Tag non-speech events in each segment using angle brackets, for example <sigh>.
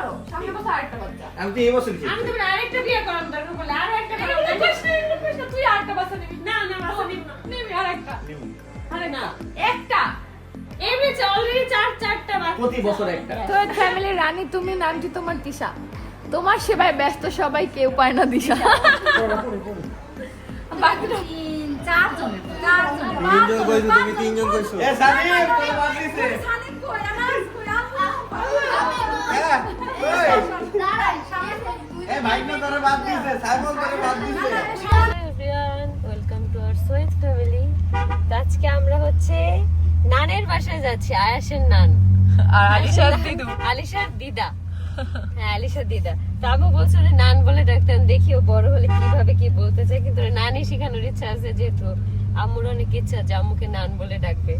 করো সামনে বছর আরেকটা বাচ্চা আমি তো এই বছর আমি তোমার আরেকটা বিয়ে করার দরকার বলে আর একটা এটা বলে করিস না, এটা করিস না, তুই আরেকটা বাচ্চা নিবি। না না বাসা দিব না। নিবি আরেকটা। আরে না। একটা। এমনিতে অলরেডি চার চারটা বাচ্চা। প্রতি বছর একটা। তো ফ্যামিলি রানী তুমি নামটি তোমার দিশা। তোমার সেবায় ব্যস্ত সবাই কেউ পায় না দিশা। বাকিটা চারজন চারজন তিনজন কইছো তুমি তিনজন কইছো এ কই? আজকে নানের নান দিদু হ্যাঁ দিদা। নান বলে ডাকতাম দেখিও বড় হলে কীভাবে কি বলতে চাই কিন্তু ওর নানই শেখানোর ইচ্ছা আছে যেহেতু আম্মুর অনেক ইচ্ছা যে আম্মুকে নান বলে ডাকবে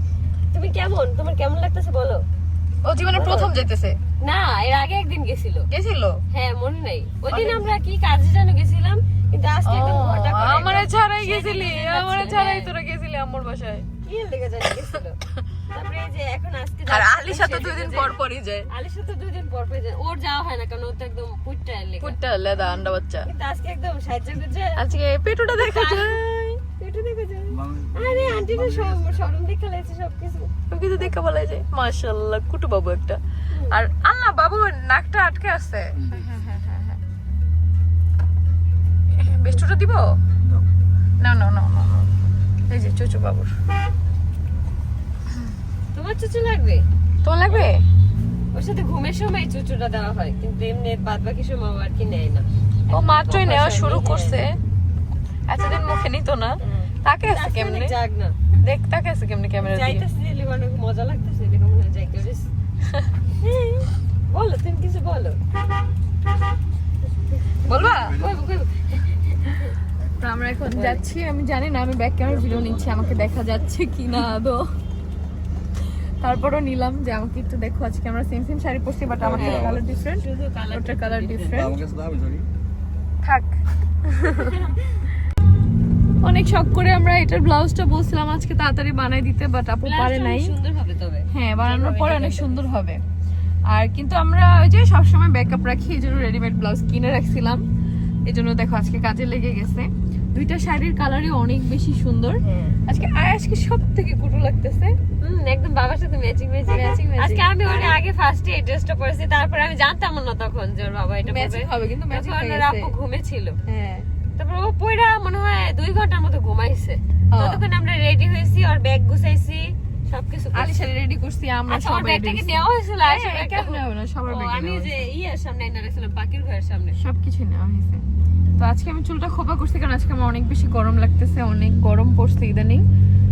তুমি কেমন তোমার কেমন লাগতেছে বলো ও জীবনে প্রথম যেতেছে না এর আগে একদিন গেছিল। গেছিল? হ্যাঁ মনে নেই। আমরা কি কাজে যেন গেছিলাম কিন্তু আজকে একদম ঘটা করে আমারে ছাড়াই গেছিলি আমারে ছাড়াই হ্যাঁ। তোরা গেছিলি বাসায়। কি লেগে জানি গেছিল। তারপরে যে এখন আজকে আর যাচ্ছি, আলিশা তো দুই দিন পর পরই যায়। আলিশা তো দুই দিন পর পর যায়। ওর যাওয়া হয় না কারণ ও তো একদম পুটটা লেগে। কুটটা লেদা আন্ডা বাচ্চা। কিন্তু আজকে একদম সাহায্য করছে। আজকে পেটুটা দেখা যায়। একটু দেখে যাই আরে আন্টিটা সব সরম দেখে লাগছে সবকিছু। কিছু দেখা বলা যায় মাশাআল্লাহ কুটু বাবু একটা। আর আল্লাহ বাবু নাকটা আটকে আছে। বেষ্টটা দিব? না না না না এই যে চুচু বাবুর। তোমার চুচু লাগবে? তোমার লাগবে? ওর সাথে ঘুমের সময় চুচুটা দেওয়া হয় কিন্তু এমনি বাদ বাকি সময় আর কি নেয় না। ও মাত্রই নেওয়া শুরু করছে। এতদিন মুখে নিত না। তাকে আছে কেমনে? জাগ না। দেখ তাকে আছে কেমনে ক্যামেরা দিয়ে? যাইতেছে যে অনেক মজা লাগতেছে এরকম মনে হয় যাই করিস হ্যাঁ, বলো তুমি কিছু বলো। বলবা। তো আমরা এখন যাচ্ছি আমি জানি না আমি ব্যাক ক্যামেরা ভিডিও নিচ্ছি আমাকে দেখা যাচ্ছে কি না আদৌ। তারপরও নিলাম যে আমাকে একটু দেখো আজকে আমরা সেম সেম শাড়ি পরছি বাট আমার। কালার ডিফারেন্ট শুধু কালার ওটার কালার ডিফারেন্ট থাক। <laughs> অনেক শখ করে আমরা এটার ব্লাউজটা বলছিলাম আজকে তাড়াতাড়ি বানাই দিতে বাট আপু পারে নাই। সুন্দর হবে তবে। হ্যাঁ বানানোর পরে অনেক সুন্দর হবে। আর কিন্তু আমরা ওই যে সবসময় ব্যাকআপ রাখি এই জন্য রেডিমেড ব্লাউজ কিনে রাখছিলাম। এই জন্য দেখো আজকে কাজে লেগে গেছে। দুইটা শাড়ির কালারই অনেক বেশি সুন্দর। হ্যাঁ আজকে সব থেকে কুটু লাগতেছে। একদম বাবার সাথে ম্যাচিং ম্যাচিং matching. আজকে আমি ওর আগে ফার্স্টে এই ড্রেসটা পরেছি তারপরে আমি জানতাম না তখন যে ওর বাবা এটা ম্যাচিং হবে কিন্তু ম্যাচিং হয়ে গেছে। আপু ঘুমেছিল হ্যাঁ। মনে হয় দুই ঘণ্টার মতো ঘুমাইছে। ততক্ষণ আমরা রেডি হয়েছি ওর ব্যাগ গুছাইছি সবকিছু করছি। রেডি করছি আমরা আচ্ছা ব্যাগটা কি নেওয়া হয়েছিল? হ্যাঁ, কেন নেওয়া না? সবার ও, আমি যে ইয়ের সামনে এনে রেখেছিলাম পাখির ঘরের সামনে। সবকিছু নেওয়া হয়েছে। তো আজকে আমি চুলটা খোপা করছি কারণ আজকে আমার অনেক বেশি গরম লাগতেছে অনেক গরম পড়ছে ইদানিং।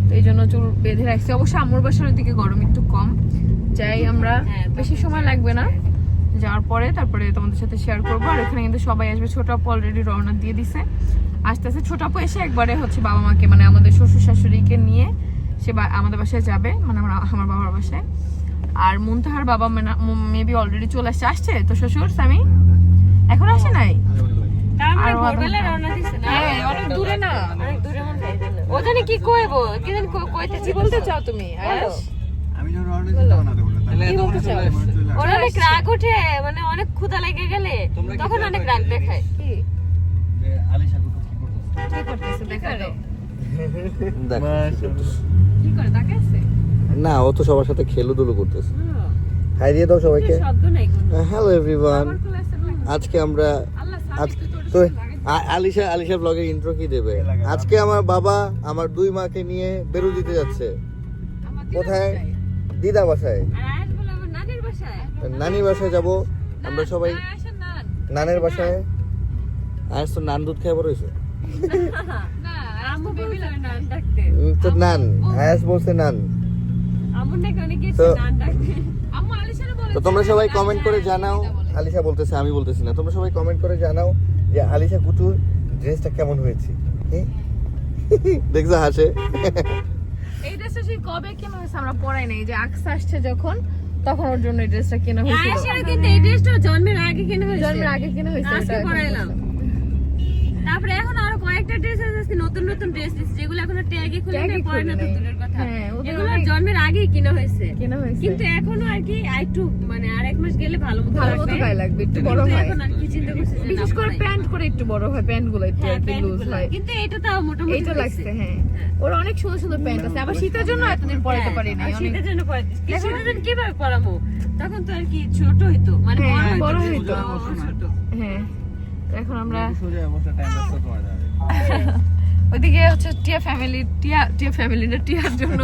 তো এই জন্য চুল বেঁধে রাখছি। অবশ্য আম্মুর বাসার দিকে গরম একটু কম। যাই আমরা হ্যাঁ, বেশি সময় লাগবে না। যাওয়ার পরে তারপরে তোমাদের সাথে শেয়ার করব। আর এখানে কিন্তু সবাই আসবে ছোট আপু অলরেডি রওনা দিয়ে দিছে। আস্তে আস্তে ছোট আপু এসে একবারে হচ্ছে বাবা মাকে মানে আমাদের শ্বশুর শাশুড়িকে নিয়ে সে বা- আমাদের বাসায় যাবে মানে আমার আমার বাবার বাসায়। আর মুনতাহার বাবা মেবি অলরেডি চলে আসছে। আসছে তো শ্বশুর স্বামী? এখন আসে নাই? মানে হ্যাঁ অনেক দূরে না। অনেক দূরে মনে হয়। ও জানি কি কইবো? কি জানি কই- কইতে বলতে চাও তুমি? আমি? ওর অনেক রাগ ওঠে মানে অনেক ক্ষুধা লেগে গেলে তখন অনেক রাগ দেখায়। কি? কি করতেছে? দেখা। কি করে? তাকে আছে? না ও তো সবার সাথে খেলুদুলু করতেছে। হাই দিয়ে দাও সবাইকে। হ্যালো এভরিওয়ান আজকে আমরা তো আলিশা আলিশা ব্লগের ইন্ট্রো কি দেবে? আজকে আমার বাবা আমার দুই মাকে নিয়ে বেরু দিতে যাচ্ছে। কোথায়? দিদা বাসায়। আর নানির বাসায়। যাব। আমরা সবাই। নানের বাসায়। আজ তো নান দুধ খেয়ে বড় হয়েছে তো নান আয়াস বলছে নান। তো তোমরা সবাই কমেন্ট করে জানাও। আলিশা বলতেছে আমি বলতেছি না। তোমরা সবাই কমেন্ট করে জানাও যে আলিশা কুটুর ড্রেসটা কেমন হয়েছে। <laughs> দেখছ হাসে? এই ড্রেসটা সেই কবে কেনা হয়েছে আমরা পরাই নাই। যে আকসা আসছে যখন তখন ওর জন্য এই ড্রেসটা কেনা হয়েছিল। আয়েশার কিন্তু এই ড্রেসটা জন্মের আগে কিনে হয়েছে। জন্মের আগে কেনা হয়েছে আজকে পরাইলাম। তারপরে এখন আরও কয়েকটা ড্রেস আছে নতুন নতুন ড্রেস যেগুলো এখনও ট্যাগে খুলে নেই পরে না তো দূরের কথা। হ্যাঁ, এগুলো জন্মের আগেই কিনা হয়েছে। কেনা হয়েছে। কিন্তু এখনও আর কি একটু মানে আরেক মাস গেলে ভালো মতো ভালো মতো গায়ে লাগবে একটু বড় হয়। এখন আর কি চিন্তা করছি বিশেষ করে প্যান্ট করে একটু বড় হয় প্যান্টগুলো একটু হ্যাঁ, আর কি লুজ হয়। কিন্তু এটা তাও মোটামুটি হয়েছে। লাগছে হ্যাঁ। হ্যাঁ। ওর অনেক সুন্দর সুন্দর প্যান্ট আছে আবার শীতের জন্য এতদিন পরাইতে হ্যাঁ, পারি আর অনেক। শীতের জন্য পরে দিস। কি শীতের জন্য কীভাবে পরাবো? তখন তো আর কি ছোট হইতো মানে বড় হইতো হ্যাঁ। এখন আমরা <laughs> ওইদিকে হচ্ছে টিয়া ফ্যামিলি টিয়া টিয়া ফ্যামিলি না টিয়ার জন্য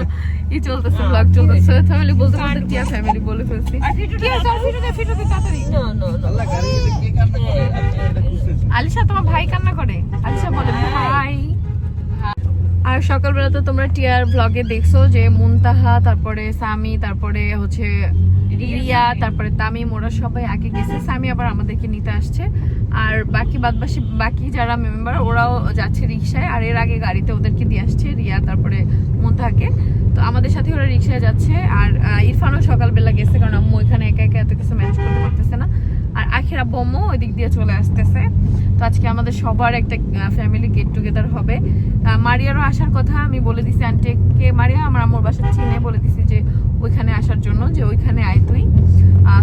ই চলতেছে ব্লগ চলতেছে। ফ্যামিলি বলতে বলতে টিয়া ফ্যামিলি বলে ফেলছি। আর টিয়া চল ফিটুতে ফিটুতে তাড়াতাড়ি। No no no. আল্লাহ গাড়ি কে কান্না করে? আচ্ছা এটা বুঝতেছি আলিশা তোমার ভাই কান্না করে? আলিশা বলে ভাই। আর সকালবেলা তো তোমরা টিয়ার ব্লগে দেখছ যে মুনতাহা তারপরে সামি তারপরে হচ্ছে রিয়া তারপরে তামিম ওরা সবাই আগে গেছে সামি আবার আমাদেরকে নিতে আসছে। আর বাকি বাদবাসী বাকি যারা মেম্বার ওরাও যাচ্ছে রিক্সায় আর এর আগে গাড়িতে ওদেরকে দিয়ে আসছে রিয়া তারপরে মুনতাহাকে তো আমাদের সাথে ওরা রিক্সায় যাচ্ছে আর ইরফানও সকালবেলা গেছে কারণ আম্মু এখানে একা একা এত কিছু ম্যানেজ করতে পারতেছে না। আর আখেরা বোমও ওই দিক দিয়ে চলে আসতেছে। তো আজকে আমাদের সবার একটা ফ্যামিলি গেট টুগেদার হবে। মারিয়ারও আসার কথা আমি বলে দিছি আন্টিকে মারিয়া আমার আম্মুর বাসা চিনে বলে দিছি যে ওইখানে আসার জন্য যে ওইখানে আয় তুই।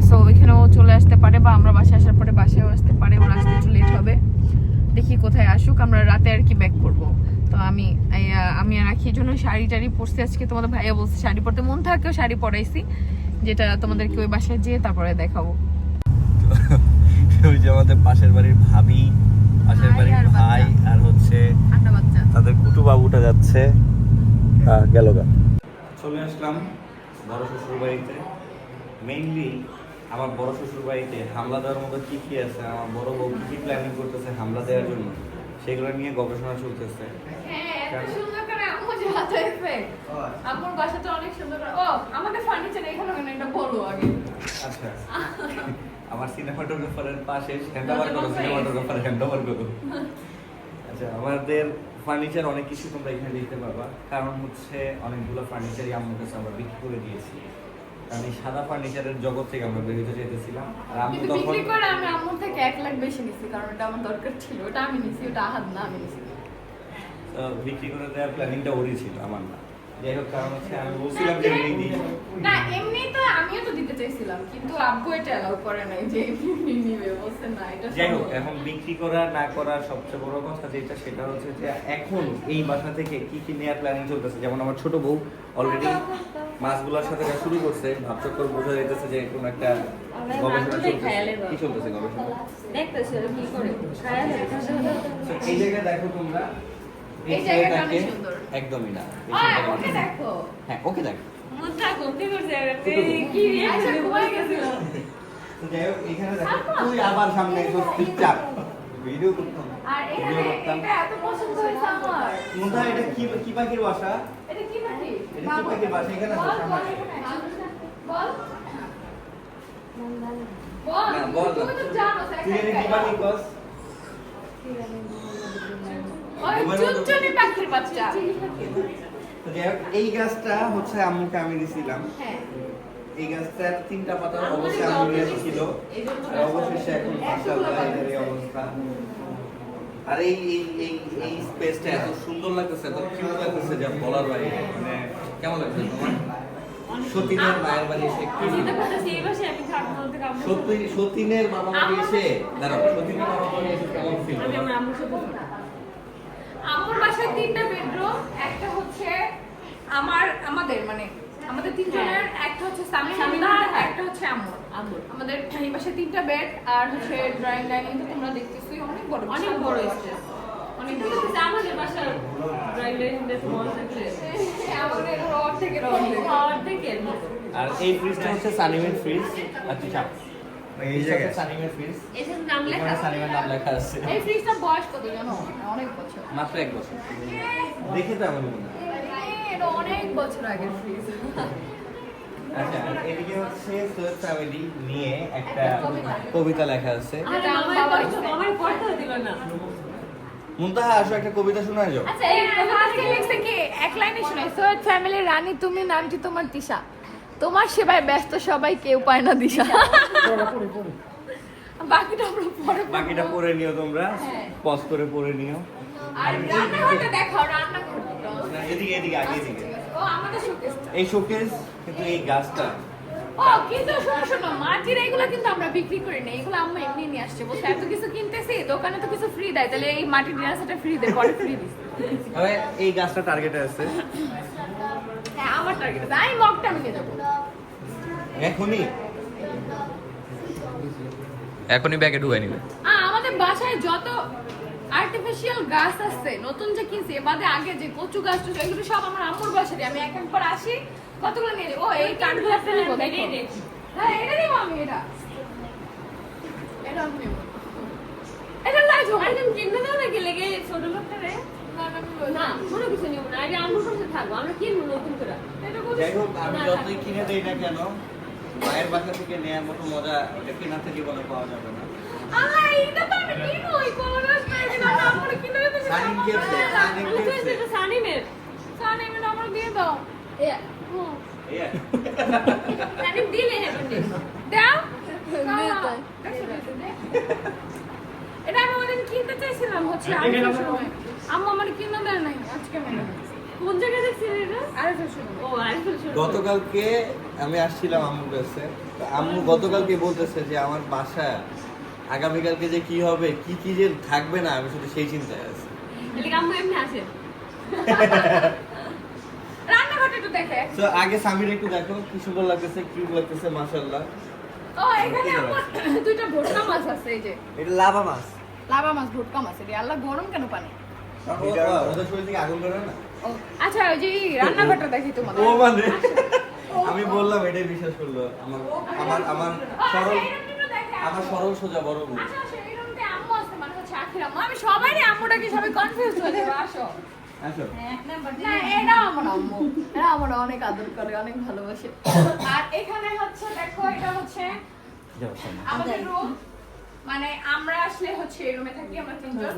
সো ওইখানেও চলে আসতে পারে বা আমরা বাসায় আসার পরে বাসায়ও আসতে পারে ওর আসতে একটু লেট হবে। দেখি কোথায় আসুক আমরা রাতে আর কি ব্যাক করব। তো আমি আমি আর রাখির জন্য শাড়ি টাড়ি পরছি। আজকে তোমাদের ভাইয়া বলছে শাড়ি পরতে মন থাকেও শাড়ি পরাইছি। যেটা তোমাদেরকে ওই বাসায় যেয়ে তারপরে দেখাবো। <laughs> ওই যে আমাদের পাশের বাড়ির ভাবি পাশের বাড়ির আর ভাই আর হচ্ছে তাদের কুটু বাবুটা যাচ্ছে গেল গা। চলে আসলাম। বড় শ্বশুর বাড়িতে মেইনলি আমার বড় শ্বশুর বাড়িতে হামলা দেওয়ার মতো কী কী আছে? আমার বড় বউ কি প্ল্যানিং করতেছে হামলা দেওয়ার জন্য? সেগুলো নিয়ে গবেষণা চলতেছে। হ্যাঁ, এত সুন্দর করে আম্মু যে হাতাইছে। আম্মুর বাসাটা অনেক সুন্দর। ও, আমাদের ফার্নিচার এখানে এটা বলো আগে। আচ্ছা। আমার সিনেমাটোগ্রাফারের পাশে <laughs> হ্যান্ডওভার করো সিনেমাটোগ্রাফার হ্যান্ডওভার করো। আচ্ছা আমাদের ফার্নিচার অনেক কিছু তোমরা এখানে দেখতে পাবা কারণ হচ্ছে অনেকগুলো ফার্নিচারই আমার কাছে আমরা বিক্রি করে দিয়েছি আমি সাদা ফার্নিচারের জগৎ থেকে আমরা বেরিয়ে যেতেছিলাম আর আমি তখন বিক্রি করে আমি আম্মুর থেকে এক লাখ বেশি নিছি, কারণ ওটা আমার দরকার ছিল। ওটা আমি নিছি, ওটা আহাদ না, আমি নিছি। তো বিক্রি করে দেওয়ার প্ল্যানিংটা ওরই ছিল আমার না যাই হোক কারণ হচ্ছে আমি বলছিলাম যে এমনি দিই। না, এমনি তো আমিও তো দিতে চাইছিলাম, কিন্তু আব্বু এটা allow করে নাই যে নিবে। বলছে, না, এটা যাই হোক এখন বিক্রি করা না করা সবচেয়ে বড় কথা যেটা সেটা হচ্ছে যে এখন এই বাসা থেকে কি কি নেওয়ার প্ল্যানিং চলতেছে? যেমন আমার ছোট বউ অলরেডি মাছগুলোর সাথে কাজ শুরু করছে ভাবচক্কর বোঝা যাইতেছে যে কোনো একটা গবেষণা চলতেছে। কি চলতেছে গবেষণা? দেখতেছি কি করে। এই জায়গায় দেখো তোমরা এই এই জায়গাটা ছেলেটাকে অনেক সুন্দর। একদমই না। ওকে দেখো। হ্যাঁ ওকে দেখো। মুদ্রা কমতে করছে কি আচ্ছা, গেছিল। যাই হোক এখানে দেখো তুই আবার সামনে একদম চুপচাপ। ভিডিও করতাম। আর এখানে ভিডিও করতাম। এটা এত পছন্দ হয়েছে আমার। মুন্তা এটা কি কি পাখির বাসা? এটা কি পাখি? এটা কি পাখির বাসা? এখানে বল, আছে সামনে। বল। বল, বল। তুমি তো জানো, তুই কি পাখি কস ওই চুনচুনি পাখির বাচ্চা। তো যাই হোক এই গাছটা হচ্ছে আম্মুকে আমি দিছিলাম। হ্যাঁ। এই গাছটার তিনটা পাতা অবশ্যই আম্মু ছিল। অবশেষে এখন এই অবস্থা। আর এই এই স্পেসটা এত সুন্দর লাগতেছে এত কিউট লাগতেছে যা বলার বাইরে। মানে কেমন লাগছে তোমার? সতীনের মায়ের বাড়ি এসে সতী সতীনের বাবা বাড়ি এসে দাঁড়াও সতীনের বাবা বাড়ি এসে কেমন ফিল আমার আমার বাসায় তিনটা বেডরুম একটা হচ্ছে আমার আমাদের মানে আমাদের তিনজনের একটা হচ্ছে স্বামী স্বামী আর একটা হচ্ছে আম্মুর আমাদের এই বাসায় তিনটা বেড আর হচ্ছে ড্রয়িং ডাইনিং তো তোমরা দেখতেছোই অনেক বড় অনেক বড়। স্পেস অনেক আমাদের বাসার আমাদের অর্ধেকের আর এই ফ্রিজটা হচ্ছে সানিমের ফ্রিজ আচ্ছা এই জায়গায় সানিমের ফ্রিজ এসব নাম লেখা সানিমের নাম লেখা আছে। এই ফ্রিজটার বয়স কত জানো? অনেক বছর। মাত্র এক বছর। দেখে তো এমন মনে এটা অনেক বছর আগের ফ্রিজ। আচ্ছা এদিকে হচ্ছে সৈয়দ ফ্যামিলি নিয়ে একটা কবিতা। লেখা আছে। আমার পড়তে দিল না। মুনতাহা আসো একটা কবিতা শোনায় যাও। আচ্ছা এই কবিতাটি লিখছে কি? এক লাইনে শোনাই। সৈয়দ ফ্যামিলির রানী তুমি নামটি তোমার তিশা তোমার সেবায় ব্যস্ত সবাই কেউ পায় না দিশা বাকিটা আমরা পরে বাকিটা পড়ে নিও তোমরা। হ্যাঁ। পজ করে পড়ে নিও। আর রান্নাঘরটা দেখাও রান্নাঘরটা এদিকে এদিকে আগে এদিকে। ও আমাদের শোকেসটা এই শোকেস কিন্তু এই গাছটা। ও কিন্তু শোনো শোনো মাটির এগুলো কিন্তু আমরা বিক্রি করি না। এগুলো আম্মা এমনি নিয়ে আসছে। বলছে এত কিছু কিনতেছি দোকানে তো কিছু ফ্রি দেয়। তাহলে এই মাটির ডিনার সেটা ফ্রি দেয় পরে ফ্রি দিচ্ছে এই গাছটা টার্গেটে আছে। হ্যাঁ আমার টার্গেট আছে আমি মগটা আমি নিয়ে যাব এখনই এখনই ব্যাগে ঢুকাই নিবে। আমাদের বাসায় যত আর্টিফিশিয়াল গাছ আছে নতুন যে কিনছি এ বাদে আগে যে কচু গাছ টুচু এগুলো সব আমার আম্মুর বাসারই আমি এক একবার আসি কতগুলো নিয়ে ও এই কাঠগুলো একটা নিবো হ্যাঁ এটা নিবো আমি এটা। এটা আমি নিবো। এটা লাগবে। আরে তুমি কিনবে দাও নাকি? লেগে ছোট লোকটা রে। না কোনো কিছু নিব না। আগে আমার সাথে থাকব আমরা কিনবো নতুন করে। এটা যাই হোক আমি যতই কিনে দেই না কেন মায়ের বাসা থেকে নেওয়ার মতো মজা ওটা কেনাতে জীবনে পাওয়া যাবে না। আই এটা আমি কিনে মানে ওদিন কিনতে চাইছিলাম হচ্ছে সময়। আম্মা আমার কিনে দেয় নাই? আজকে মেনে কোন জায়গায় এটা? ও আরিফুল গতকালকে আমি আসছিলাম আম্মুর কাছে। তো আম্মু গতকালকে বলতেছে যে আমার বাসা আগামীকালকে যে কি হবে কি কি যে থাকবে না আমি শুধু সেই চিন্তায় আছি। এদিকে আম্মু এমনি আসে <laughs> রান্নাঘরটা একটু দেখে। তো আগে সামির একটু দেখো কি সুন্দর লাগতেছে কিউট লাগতেছে মাশাআল্লাহ। ও এখানে আমার দুইটা ভুটকা মাছ আছে এই যে। এটা লাভা মাছ। লাভা মাছ ভুটকা মাছ রে আল্লাহ গরম কেন পানি? আচ্ছা ওই যে রান্নাঘরটা দেখি তোমাদের। ও মানে। আমি বললাম এটাই বিশ্বাস করল। আমার আমার আমার সরল আমার সরল সোজা বড় বউ আচ্ছা, মানে। আমি আম্মুটাকে সবাই confused হয়ে যাবে, আসো। আসো। না, এটা আমার আম্মু। এরা আমার অনেক আদর করে, অনেক ভালোবাসে। আর এখানে হচ্ছে, দেখো, এটা হচ্ছে আমাদের। মানে আমরা আসলে হচ্ছে এই রুমে থাকি আমরা তিনজন।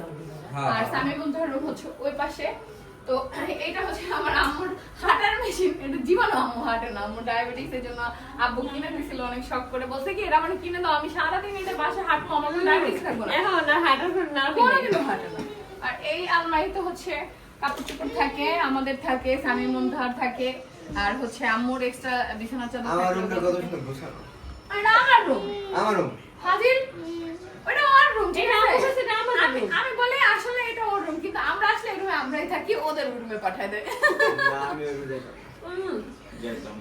আর হ্যাঁ। সামি বন্ধুর রুম হচ্ছে ওই পাশে। তো এইটা হচ্ছে আমার আম্মুর হাঁটার মেশিন এটা জীবনে আম্মু হাঁটে না। আম্মু ডায়াবেটিস এর জন্য আব্বু কিনে দিয়েছিল অনেক শখ করে। বলছে কি এরা মানে কিনে দাও আমি সারাদিন এটা বাসায় হাঁটবো আমার ডায়াবেটিস থাকব না। এখন না হাইড্রোফোন না কোনোদিনও হাঁটে না। আর এই আলমারিতে হচ্ছে কাপড় চোপড় থাকে আমাদের থাকে স্বামী মন্ধার থাকে। আর হচ্ছে আম্মুর এক্সট্রা বিছানা চাদর আমার রুমটা কত সুন্দর গোছানো। আর আমার রুম আমার রুম হাজির? ওটা আমার রুম ঠিক আছে? আমার আমি বলি আসলে এটা ওর রুম কিন্তু আমরা আসলে এই রুমে আমরাই থাকি ওদের রুমে পাঠায় দেয়।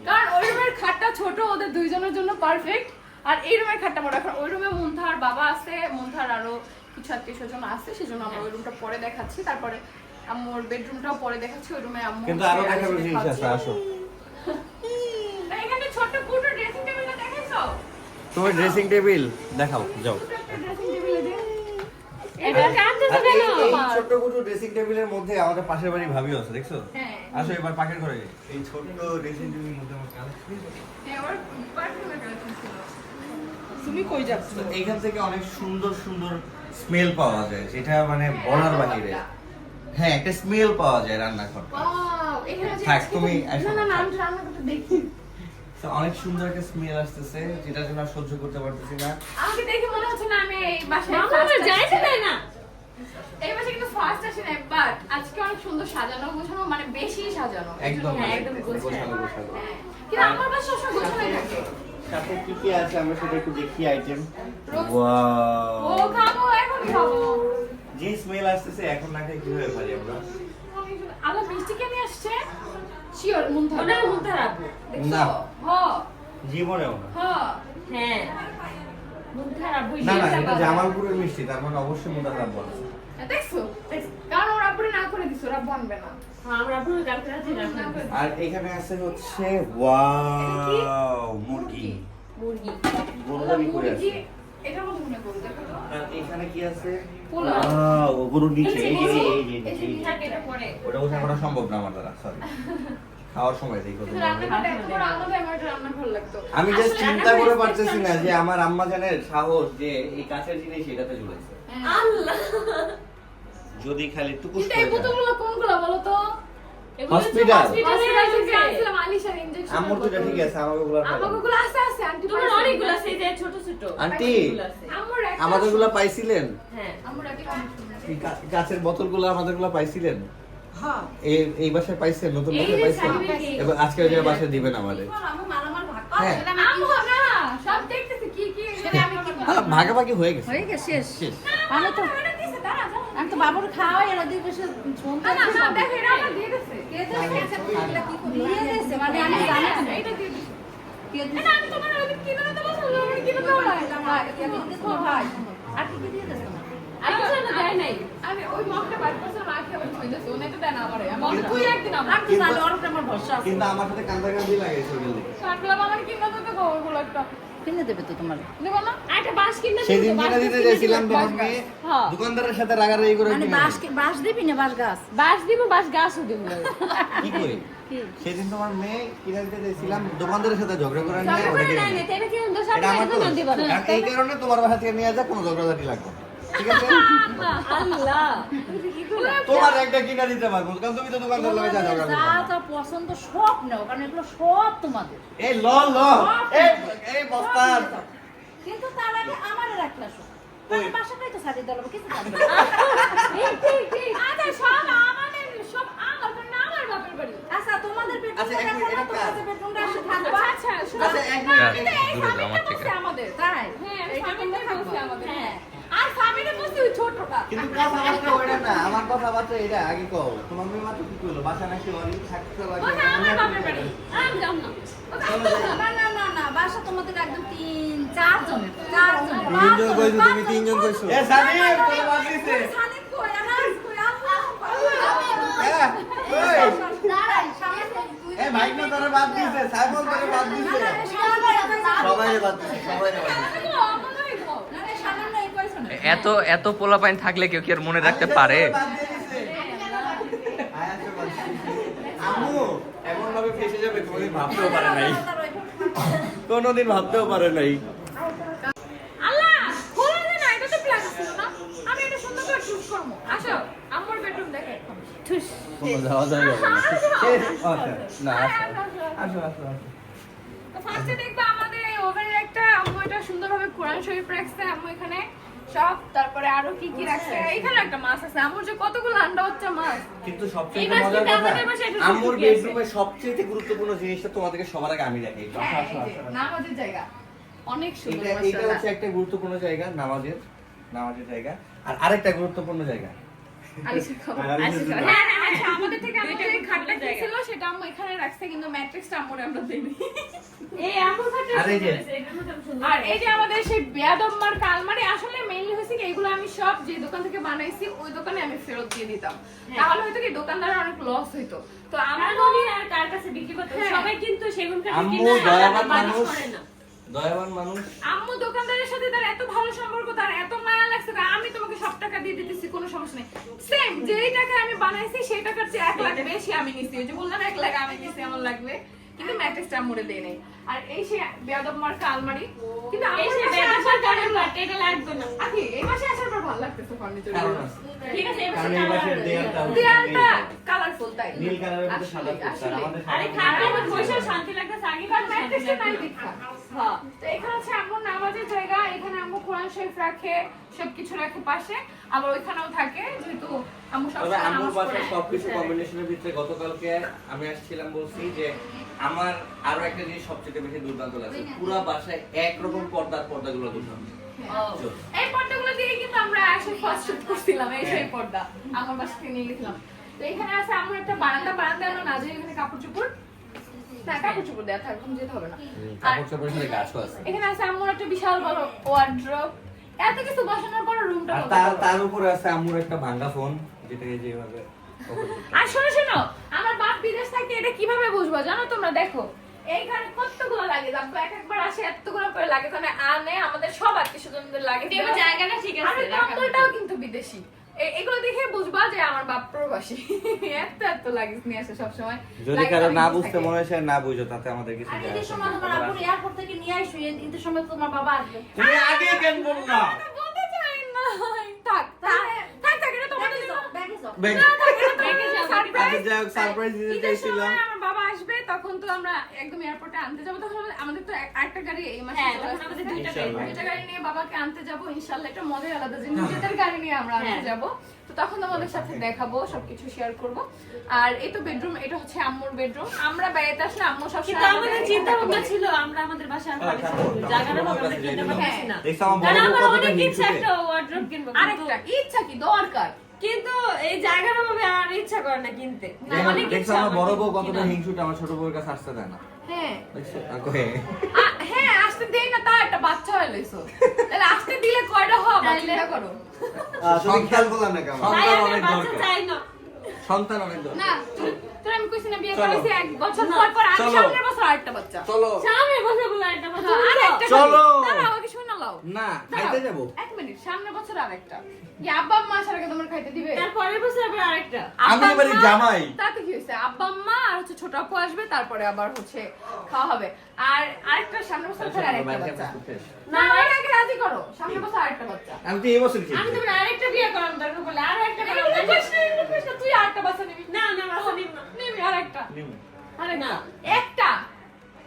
কারণ ওই রুমের খাটটা ছোট ওদের দুইজনের জন্য পারফেক্ট আর এই রুমের খাটটা বড় এখন ওই রুমে মুন্থার বাবা আছে মুন্থার আরও কিছু আত্মীয় স্বজন আছে সেজন্য আমরা ওই রুমটা পরে দেখাচ্ছি। তারপরে আম্মুর বেডরুমটাও পরে দেখাচ্ছি ওই রুমে আম্মু কিন্তু আরও আলিশাকে জিনিস আছে আসো। এখানে ছোট্ট পুরো ড্রেসিং টেবিলটা দেখাইছো? তোমার ড্রেসিং টেবিল দেখাও যাও ছোট্ট একটা ড্রেসিং টেবিল আছে এটা কাঁদতেছে কেন? এই ছোট্ট কুটু ড্রেসিং টেবিলের মধ্যে আমাদের পাশের বাড়ি ভাবিও আছে দেখছ? হ্যাঁ। আসো এবার পাখির ঘরে এই ছোট্ট ড্রেসিং টেবিলের মধ্যে আমার কালেকশন হ্যাঁ কালেকশন ছিল তুমি কই যাচ্ছ? এইখান থেকে অনেক সুন্দর সুন্দর স্মেল পাওয়া যায়। যেটা মানে বলার বাহিরে। হ্যাঁ একটা স্মেল পাওয়া যায় রান্নাঘর ওয়াও এখানে যে থাক, তুমি দেখি। অনেক সুন্দর একটা স্মেল আসতেছে যেটার জন্য সহ্য করতে পারতেছি না। আমাকে দেখে মনে হচ্ছে না আমি এই বাসায় না এই মাসে কিন্তু ফার্স্ট আসে নাই বাট আজকে অনেক সুন্দর সাজানো গোছানো মানে বেশি সাজানো। একদম একদম গোছানো। গোছানো গোছানো। হ্যাঁ। কিন্তু আমার বাসা সবসময় গোছানোই থাকে। সাথে কি কি আছে? আমরা সেটা একটু দেখি আইটেম ও খাব এখন খাব। যে স্মেল আসতেছে এখন না খাই কীভাবে পারি আমরা? মিষ্টি আসছে? শিওর মন রাখব। না। হ। জীবনেও না। হ্যাঁ। রাখব না না এটা এটা জামালপুরের মিষ্টি তার মানে অবশ্যই মোটা খারাপ বলছে দেখছ কারণ ওরা না করে দিছো ওরা বানবে না হ্যাঁ। আর এখানে আছে হচ্ছে ওয়াও মুরগি মুরগি গরুটা করে আছে মুরগি- এটার মনে করো দেখো তো আর এখানে কি আছে ওয়াও গরুর নিচে এই যে এই যে, এই যে, এই যে এই যে। থাকে এটা পরে ওটা করা সম্ভব না আমার দ্বারা সরি খাওয়ার সময় দেখো আমি জাস্ট চিন্তা করে পারতেছি না যে আমার আম্মা জানের সাহস যে এই কাছের জিনিস এটাতে হ্যাঁ। আল্লাহ। যদি খালি টুকুস করে এই বোতলগুলো কোনগুলো বলো তো? হসপিটাল ঠিক আছে আমাকে গুলো আমাকে গুলো আছে আছে আন্টি তোমার অনেকগুলো আছে যে ছোট ছোট। আন্টি অনেকগুলো আছে। আম্মুর একটা আমাদেরগুলা পাইছিলেন? হ্যাঁ। গুলো আমাদেরগুলা পাইছিলেন? হ্যাঁ। এই এই বাসায় পাইছেন নতুন বাসায় পাইছেন। এবার আজকে ওই বাসায় দিবেন আমাদের। হ্যাঁ। সব কি কি সেটা আমি কি বলব? হ্যাঁ, ভাগাভাগি হয়ে গেছে। হয়ে গেছে শেষ। শেষ। আমি তো আমি তো বাবুর খাওয়াই এরা দুই মানে আছে। কিন্তু আমার সাথে দেখে। কাটলাম আমার কিনে দেবে তো তোমার? দেবো না? একটা বাঁশ কিনে সেদিন কিনা দিতে গেছিলাম গাছ। হ্যাঁ। দোকানদারের সাথে রাগারাগি করে মানে বাস বাঁশ দিবি। না বাস গাছ? বাস দিব বাঁশ গাছও দিব। কি করে? সেদিন তোমার মেয়ে কিনে দিতে গেছিলাম দোকানদারের সাথে ঝগড়া করে নিয়ে ওটা কিনে। এটা কি দোষ এটা আমার তো দিব না। এই কারণে তোমার বাসা থেকে নিয়ে যা কোনো ঝগড়াঝাটি লাগবে না। ঠিক আছে? আল্লাহ তোমার একটা কিনা দিতে পারব কারণ তুমি তো দোকানদার লাগে যা ঝগড়া যা করবে পছন্দ সব নাও কারণ এগুলো সব তোমাদের। এই ল ল। এই এই বস্তা কিন্তু তার আগে আমারে রাখলা সব বাসাটাই তো সাজিয়ে দেওয়া কিছু থাকবে ঠিক ঠিক ঠিক আচ্ছা সব আমাদের সব আমার না আমার বাপের বাড়ি। আচ্ছা তোমাদের আচ্ছা, বেডরুমটা এটা কার? বেডরুমটা এসে থাকবা। আচ্ছা আচ্ছা এক মিনিট। হ্যাঁ, আমাদের তাই? হ্যাঁ থাকবা। আমাদের। আর স্বামীটা বলছে ওই ছোটটা কিন্তু কথাবার্তা ওইটা না আমার কথাবার্তা এটা আগে কও। তোমার মেয়ে মাত্র কি করল বাসা নাকি বাড়ি? থাকতে লাগে বলছে বাপের বাড়ি। আমি যাব না। না না না না বাসা তোমাদের একদম তিন চার জনের চার জনের তিনজন কইছো তুমি তিনজন কইছো। এ সাদিম তোর বাদ দিছে। সানিম কই? আনাস কই আল্লাহ হ্যাঁ ওই। দাঁড়াই সামনে তুই এ ভাই না তোর বাদ দিছে। সাইমন তোর বাদ দিছে। সবাই বাদ দিছে সবাই বাদ দিছে সামান্য এই কইছো না এত এত পোলা পাইন থাকলে কেউ কি আর মনে রাখতে পারে? এমন ভাবে ফেসে যাবে কোনোদিন ভাবতেও পারে নাই। কোনোদিন ভাবতেও পারে নাই। আল্লাহ খোলা দে না এটা তো প্ল্যান ছিল না। আমি এটা সুন্দর করে চুজ করব। আসো আমার বেডরুম দেখে। ঠুস কোনো যাওয়া যায় না আসো। আসো আসো আসো। আসো তো ফার্স্টে দেখবা আমাদের ওভেনের একটা আম্মু এটা সুন্দরভাবে কোরআন শরীফ রাখছে আম্মু এখানে। সব তারপরে আরও কি কি রাখছে? এখানে একটা মাছ আছে। আমুর যে কতগুলো আন্ডা হচ্ছে মাছ। কিন্তু সবচেয়ে মজার কথা আছে। বেডরুমে সবচেয়ে গুরুত্বপূর্ণ জিনিসটা তোমাদেরকে সবার আগে আমি দেখাই। হ্যাঁ, নামাজের জায়গা। অনেক সুন্দর এটা এটা হচ্ছে একটা গুরুত্বপূর্ণ জায়গা নামাজের নামাজের জায়গা। আর আরেকটা গুরুত্বপূর্ণ জায়গা আমাদের থেকে আমাদের খাটটা ছিল সেটা আম্মু এখানে রাখছে কিন্তু ম্যাট্রিক্সটা আম্মুর আমরা দেইনি। এই আমু খাটে আর এই যে- আমাদের সেই কালমারি আসলে মেইনলি হয়েছে কি এগুলো আমি সব যে দোকান থেকে বানাইছি ওই দোকানে আমি ফেরত দিয়ে দিতাম। তাহলে হয়তো কি দোকানদারের অনেক লস হইতো। তো আমার আর কার কাছে বিক্রি করতে হ্যাঁ। সবাই কিন্তু সেগুন কাঠে আম্মু দয়াবান মানুষ মানুষ। করে না। দয়াবান মানুষ। আম্মু দোকানদারের সাথে তার এত ভালো সম্পর্ক তার এত মায়া লাগছে আমি তোমাকে সব টাকা দিয়ে দিতেছি কোনো সমস্যা নেই। সেম যেই টাকা আমি বানাইছি সেই টাকার চেয়ে এক লাখ বেশি আমি নিছি। ওই যে বললাম এক লাখ আমি নিছি আমার লাগবে। কিন্তু ম্যাট্রেসটা মোড়ে দেয় নাই। আর এই সে বেয়াদব মার্কা আলমারি কিন্তু এই সে আসার পরে এটা লাগবে না। আখি এই মাসে আসার ভালো লাগতেছে ফার্নিচার ঠিক আছে এবার কারণ এই পাশের দেয়ালটা হচ্ছে দেয়ালটা নীল। কালারফুল তাই নীল কালারের মধ্যে সাদা ফুল, আর আসলে। আমাদের আরে সাদা খাটে বসে শান্তি লাগতেছে আগে কারণ কিন্তু নাই দেখা। হ্যাঁ। তো এখানে হচ্ছে আম্মুর নামাজের জায়গা এখানে আম্মু কোরআন শরীফ রাখে সবকিছু রাখে পাশে আবার ওইখানেও থাকে যেহেতু আম্মু তবে সবকিছু কম্বিনেশনের ভিতরে গতকালকে আমি আসছিলাম বলছি যে আমার আরও একটা জিনিস সবচেয়ে বেশি দুর্দান্ত লাগছে। পুরো বাসায় একরকম পর্দার পর্দাগুলো দুর্দান্ত। এই দিয়ে কিন্তু আমরা ফার্স্ট শুট করছিলাম এই সেই পর্দা। আমার বাসা থেকে নিয়ে গেছিলাম। তো এখানে আছে আমার একটা বারান্দা বারান্দা আমরা না যাই এখানে কাপড় চোপড়। না কাপড় চোপড় দেওয়া থাকবে যেতে হবে না। কাপড় চাপড়ের সাথে গাছও আছে। এখানে আছে আম্মুর একটা বিশাল বড় ওয়ার্ড্রপ এত কিছু বসানোর পর রুমটা তার তার উপরে আছে আম্মুর একটা ফোন যেভাবে আর শোনো শোনো আমার বাপ বিদেশ থাকে এটা কীভাবে বুঝব? জানো তোমরা দেখো। এইখানে কতগুলো লাগে আব্বু এক একবার আসে এতগুলো করে লাগে তাহলে আনে আমাদের সব আত্মীয় স্বজনদের লাগে জায়গাটা ঠিক আছে কম্বলটাও কিন্তু বিদেশি। এগুলো দেখে বুঝবা যে আমার বাপ প্রবাসী। এত এত লাগে নিয়ে আসে সবসময়। যদি কারও না বুঝতে মনে হয় না বুঝো তাতে আমাদের কিছু যায় আসে সময় তোমার আপুর এয়ারপোর্ট থেকে নিয়ে আসো ঈদের সময় তোমার বাবা আসবে। তুমি আগে কেন বললা? বলতে চাই না। থাক থাক থাক থাক এটা তোমাদের ব্যাগে যাও, ব্যাগে যাও। না, surprise। আচ্ছা, surprise দিতে চাইছিলাম। সময় আমার বাবা আসবে তখন তো আমরা একদম এয়ারপোর্টে আনতে যাব। তখন আমাদের- তো এক- আরেকটা গাড়ি এই মাসে হ্যাঁ। আমাদের দুইটা গাড়ি নিয়ে বাবাকে আনতে যাব। ইনশাল্লাহ এটা মজাই আলাদা যে নিজেদের গাড়ি নিয়ে আমরা আনতে হ্যাঁ। যাব। তো তখন তোমাদের সাথে দেখাবো সবকিছু শেয়ার করব। আর এই তো বেডরুম এটা হচ্ছে আম্মুর বেডরুম আমরা বেড়াতে আসলে আম্মু সব কিন্তু আমাদের চিন্তা ভাবনা ছিল আমরা আমাদের বাসায় ফার্নিচার করব জায়গাটা ভাবে আমরা কিনতে পারছি না আমার অনেক ইচ্ছা একটা ওয়ার্ড্রোব কিনবো আরেকটা ইচ্ছা কি? দরকার। কিন্তু এই জায়গাটা ভাবে আর ইচ্ছা করে না কিনতে। অনেক দেখছ ইচ্ছা আমার বড় বউ কতটা হিংসুটা আমার ছোট বউয়ের কাছে আসতে দেয় না। হ্যাঁ। হ্যাঁ আসতে দেই না তার একটা বাচ্চা হয়ে লইছো। তাহলে আসতে দিলে কয়টা হবে চিন্তা করো। সন্তান বললাম না কেমন? সন্তান অনেক দরকার। সন্তান অনেক দরকার। না তোর- তোর আমি কইছি না বিয়ে করেছি এক বছর পর পর আমি সামনের বছর আরেকটা বাচ্চা। চলো। সামনে বসে বলে একটা বাচ্চা। আরেকটা চলো। খালি। আমাকে শোনা লাও না খাইতে যাব। এক মিনিট সামনের বছর আরেকটা। কি আব্বা আম্মা আসার আগে তোমার খাইতে দিবে? তার বছর আবার আরেকটা। আমি এবারে জামাই। তাতে কি হয়েছে? আব্বা আম্মা আর হচ্ছে ছোট আপু আসবে তারপরে আবার হচ্ছে খাওয়া হবে। আর আরেকটা সামনের বছর ফের আরেকটা বাচ্চা। না আগে রাজি করো। সামনের বছর আরেকটা বাচ্চা। আমি তো এই বছর আমি আরেকটা বিয়ে করার দরকার বলে আর একটা তুই আরেকটা বাচ্চা নিবি। না না বাসা নিব না। নিবি আরেকটা। নিবো। আরেকটা। না। একটা।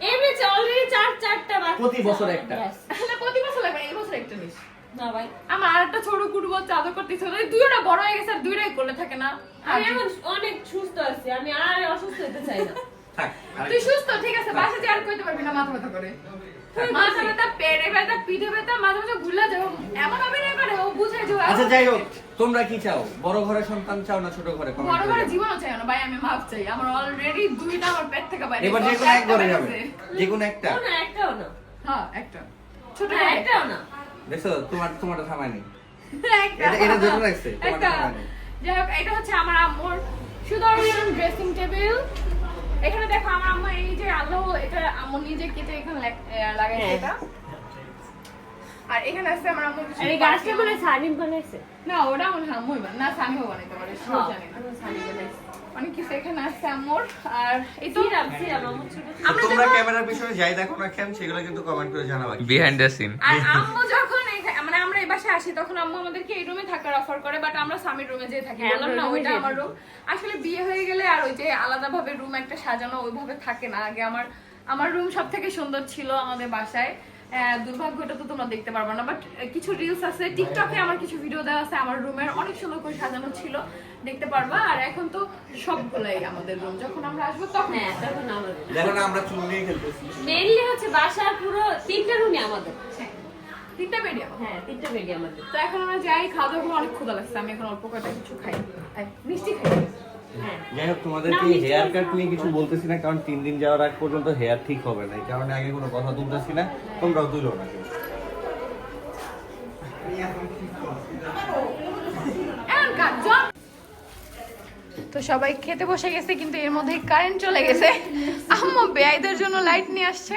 এমনিতে অলরেডি চার চারটা বাচ্চা প্রতি বছর একটা। তাহলে প্রতি বছর লাগবে এই বছর একটা নিস না ভাই আমার আরেকটা ছোট কুটুব চাদর করতে হলো, দুইটা বড় হয়ে গেছে আর দুইটাই করলে থাকে না। আমি এখন অনেক সুস্থ আছি আমি আর অসুস্থ হতে চাই না। তুই সুস্থ ঠিক আছে বাসা যে আর কইতে পারবি না মাথা ব্যথা করে। মাথা ব্যথা পেটে ব্যথা পিঠে ব্যথা মাঝে মাঝে ঘুরলে যাব এমন অভিনয় করে ও বুঝে যে আচ্ছা যাই হোক তোমরা কি চাও? বড় ঘরে সন্তান চাও না ছোট ঘরে? বড় জানাও। জীবনও চাই না ভাই আমি মাপ চাই। আমার অলরেডি দুইটা আমার পেট থেকে বাইরে এবার যে কোনো এক ঘরে যাবে। যে কোনো একটা না একটাও না। হ্যাঁ একটা। ছোট একটাও না। দেখছ তোমার তোমারটা থামায়নি। <laughs> একটা। এটা- এটা জোরে রাখছে, তোমার একটা। টাকা নেই। যাই হোক এটা হচ্ছে আমার আম্মুর। সুদর্শন ড্রেসিং টেবিল এখানে দেখো আমার আম্মা এই যে আলো এটা আম্মু নিজে কেটে এখানে লাগাইছে হ্যাঁ। এটা। আর এখানে আছে আমার আর এই গাছটা সানিম বানাইছে। না ওটা মনে হয় আম্মুই না সানিও বানাইতে পারে সেও হ্যাঁ, জানি না। আমি সানিম অনেক কিছু এখানে আছে আম্মুর আর এই তো সিরাম সিরাম আমার ছোট ছোট- আমরা তোমরা যখন- ক্যামেরার পিছনে যাই দেখো না কেন সেগুলো কিন্তু কমেন্ট করে জানাবা। বিহাইন্ড দ্য সিন আর আম্মু যখন মানে আমরা আসি তখন আম্মু আমাদেরকে এই রুমে থাকার অফার করে বাট আমরা স্বামীর রুমে যেয়ে থাকি। হ্যাঁ, বললাম না ওইটা আমার রুম আসলে বিয়ে হয়ে গেলে আর ওই যে আলাদা ভাবে রুম একটা সাজানো ওইভাবে থাকে না। আগে আমার আমার রুম সব থেকে সুন্দর ছিল আমাদের বাসায়। দুর্ভাগ্যটা তো তোমরা দেখতে পারবে না বাট কিছু রিলস আছে। টিকটকে আমার কিছু ভিডিও দেওয়া আছে আমার রুমের অনেক সুন্দর করে সাজানো ছিল দেখতে পারবা। আর এখন তো সবগুলাই আমাদের রুম যখন আমরা আসব তখন হ্যাঁ তখন আমাদের দেখো না আমরা চুল নিয়ে খেলতেছি। মেইনলি হচ্ছে বাসার পুরো তিনটা রুমই আমাদের। হ্যাঁ, তিনটা বেরিয়ে হ্যাঁ তিনটা বেডই আমাদের তো এখন আমরা যাই খাওয়া দাওয়া করে অনেক ক্ষুধা লাগছে আমি এখন অল্প কয়টা কিছু খাই। মিষ্টি খাই। হ্যাঁ। যাই হোক তোমাদেরকে হেয়ার কাট নিয়ে কিছু বলতেছি না কারণ তিন দিন যাওয়ার আগ পর্যন্ত হেয়ার ঠিক হবে না এই কারণে আগে কোনো কথা তুলতেছি না তোমরাও তুলো না কেউ। এখন কাট, জল। তো সবাই খেতে বসে গেছে কিন্তু এর মধ্যে কারেন্ট চলে গেছে। আম্মু বেয়াইদের জন্য লাইট নিয়ে আসছে।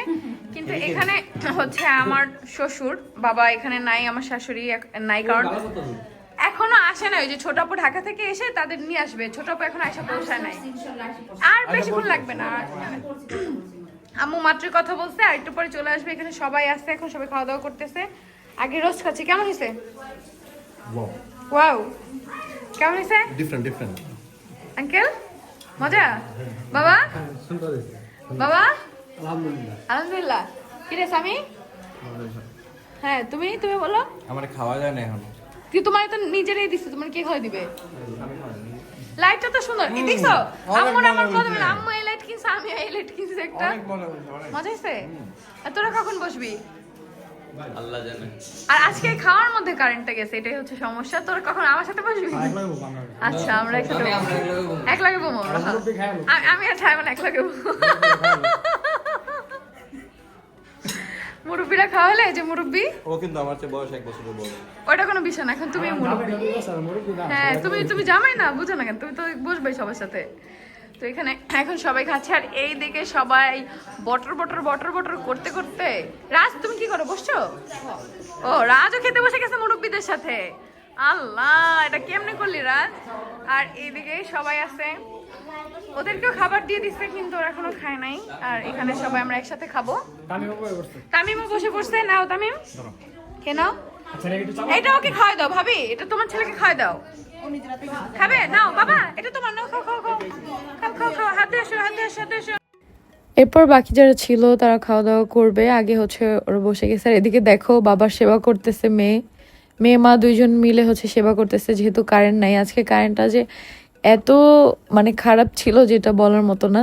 কিন্তু এখানে হচ্ছে আমার শ্বশুর বাবা এখানে নাই আমার শাশুড়ি নাই কারণ এখনও আসে না ওই যে ছোট আপু ঢাকা থেকে এসে তাদের নিয়ে আসবে। ছোট আপু এখন আসা পৌঁছায় নাই। আর বেশিক্ষণ লাগবে না। আম্মু মাত্রই কথা বলছে আর একটু পরে চলে আসবে। এখানে সবাই আসছে এখন সবাই খাওয়া দাওয়া করতেছে। আগে রোস্ট খাচ্ছি। কেমন হয়েছে? ওয়াও কেমন হয়েছে? Different different uncle? মজা? বাবা? বাবা? আলহামদুলিল্লাহ। কি রে স্বামী? হ্যাঁ তুমি তুমি বলো। আমার খাওয়া যায় না এখনও। কি তোমার তো নিজেরাই দিছে তোমার কে খাওয়া দিবে? লাইটটা তো সুন্দর। এই দেখছ? আম্মুর আমার কথা। বলে আম্মু এই লাইট কিনছে আমি এই লাইট কিনছি একটা। মজা হয়েছে আর তোরা কখন বসবি? আল্লাহ জানে। আর আজকে খাওয়ার মধ্যে কারেন্টটা গেছে এটাই হচ্ছে সমস্যা। তোরা কখন আমার সাথে বসবি? আচ্ছা আমরা একসাথে। এক লাগে বমো আমি। আর ছাড়বো না এক লাগে মুরব্বীরা খাওয়ালে যে মুরব্বী? ও কিন্তু আমার চেয়ে বয়স এক বছরের বড়। ওটা কোনো বিষয় না এখন তুমি মুরব্বী। হ্যাঁ তুমি তুমি জামাই না বুঝো না কেন তুমি তো বসবে সবার সাথে। তো এখানে এখন সবাই খাচ্ছে আর এই দিকে সবাই বটর বটর বটর বটর করতে করতে রাজ তুমি কি করো? বসছো? ও রাজও খেতে বসে গেছে মুরব্বীদের সাথে। আল্লাহ এটা কেমনে করলি রাজ? আর এইদিকে সবাই আছে। ওদেরকেও খাবার দিয়ে দিচ্ছে কিন্তু ওরা এখনও খায় নাই। আর এখানে সবাই আমরা একসাথে খাব। তামিমও বসে পড়ছে। নাও তামিম। কে নাও। এটা ওকে খাওয়াই দাও ভাবি। এটা তোমার ছেলেকে খাওয়াই দাও। এরপর বাকি যারা ছিল, তারা খাওয়া দাওয়া করবে। আগে হচ্ছে ওরা বসে গেছে। আর এদিকে দেখো, বাবার সেবা করতেছে মেয়ে। মেয়ে, মা দুইজন মিলে হচ্ছে সেবা করতেছে, যেহেতু কারেন্ট নাই। আজকে কারেন্টটা যে এত মানে খারাপ ছিল যেটা বলার মতো না।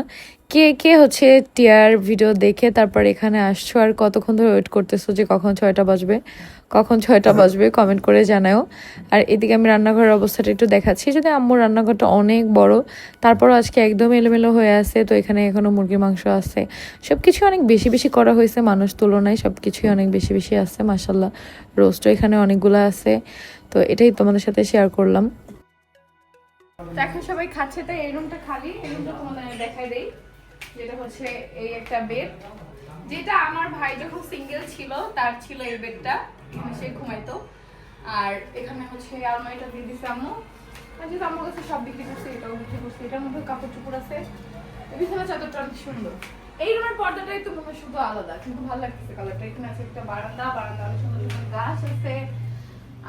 কে কে হচ্ছে টিয়ার ভিডিও দেখে তারপর এখানে আসছো আর কতক্ষণ ধরে ওয়েট করতেছো যে কখন ছয়টা বাজবে? কখন ছয়টা বাজবে? কমেন্ট করে জানাও আর এদিকে আমি রান্নাঘরের অবস্থাটা একটু দেখাচ্ছি। যদি আম্মুর রান্নাঘরটা অনেক বড় তারপরও আজকে একদম এলোমেলো হয়ে আছে তো এখানে এখনও মুরগির মাংস আছে। সব কিছু অনেক বেশি বেশি করা হয়েছে মানুষ তুলনায় সব কিছুই অনেক বেশি বেশি আছে মাসাল্লাহ রোস্টও এখানে অনেকগুলো আছে। তো এটাই তোমাদের সাথে শেয়ার করলাম। এখন সবাই খাচ্ছে, তাই এই রুমটা খালি, এই রুমটা তোমাদের দেখাই দেই। যেটা হচ্ছে এই একটা বেড যেটা আমার ভাই যখন সিঙ্গেল ছিল, তার ছিল এই বেডটা সে ঘুমাইতো। আর এখানে হচ্ছে আলমারিটা দিয়ে দিছে আম্মু। আর যেহেতু আমার কাছে সব বিক্রি করছে, এটাও বিক্রি করছে, এটার মধ্যে কাপড় চোপড় আছে। বিছানা চাদরটা অনেক সুন্দর। এই রুমের পর্দাটাই তো মনে শুধু আলাদা, কিন্তু ভালো লাগতেছে কালারটা এখানে আছে একটা বারান্দা বারান্দা অনেক সুন্দর সুন্দর গাছ আছে।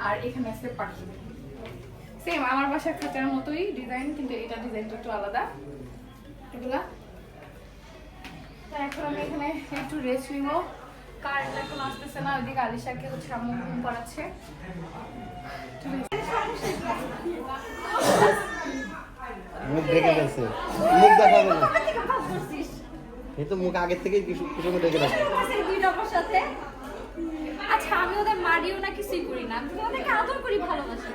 আর এখানে আছে পাখি সেম আমার বাসার খাঁচার মতোই ডিজাইন কিন্তু এটা ডিজাইনটা একটু আলাদা। এগুলা। তো এখন আমি এখানে একটু রেস্ট নিব। কারেন্ট এখন আসতেছে না ওইদিকে আলিশাকে হচ্ছে আম্মু ঘুম পড়াচ্ছে। মুখ ঢেকে গেছে মুখ দেখাবে না। এই তো মুখ আগের থেকেই কিছু কিছু আচ্ছা আমি ওদের মারিও না কিছুই করি না। আমি আদর করি ভালোবাসি।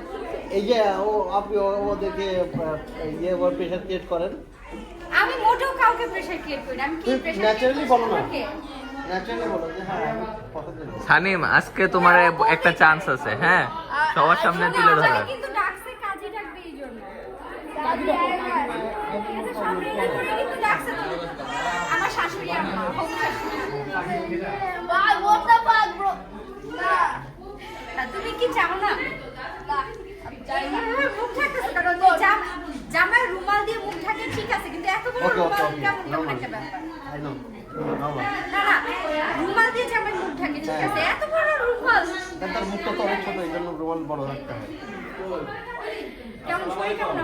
এই যে ও আপনি ও- ওদেরকে ইয়ে ওর প্রেশার ক্রিয়েট করেন? আমি মোটেও কাউকে প্রেশার ক্রিয়েট করি না। আমি কি প্রেশার ন্যাচারালি বলো না। হ্যাঁ সানিম আজকে তোমার একটা চান্স আছে হ্যাঁ? সবার সামনে তুলে ধরার কিন্তু ডাকছে কাজে ডাকবে এই জন্য। কিন্তু ডাকছে তো। আমার শাশুড়ি শাশুড়ি। তা তুমি কি চাও না? এইভাবে মুখ ঢাকতেছো কেন? জামার রুমাল দিয়ে মুখ ঢাকে ঠিক আছে কিন্তু এত বড় রুমাল কেমন কেমন একটা ব্যাপার? না না রুমাল দিয়ে জামার মুখ ঢাকে ঠিক আছে এত বড় রুমাল। তার মুখটা তো অনেক ছোট এই জন্য রুমাল বড় রাখতে হয়। কেমন শরীর কেমন?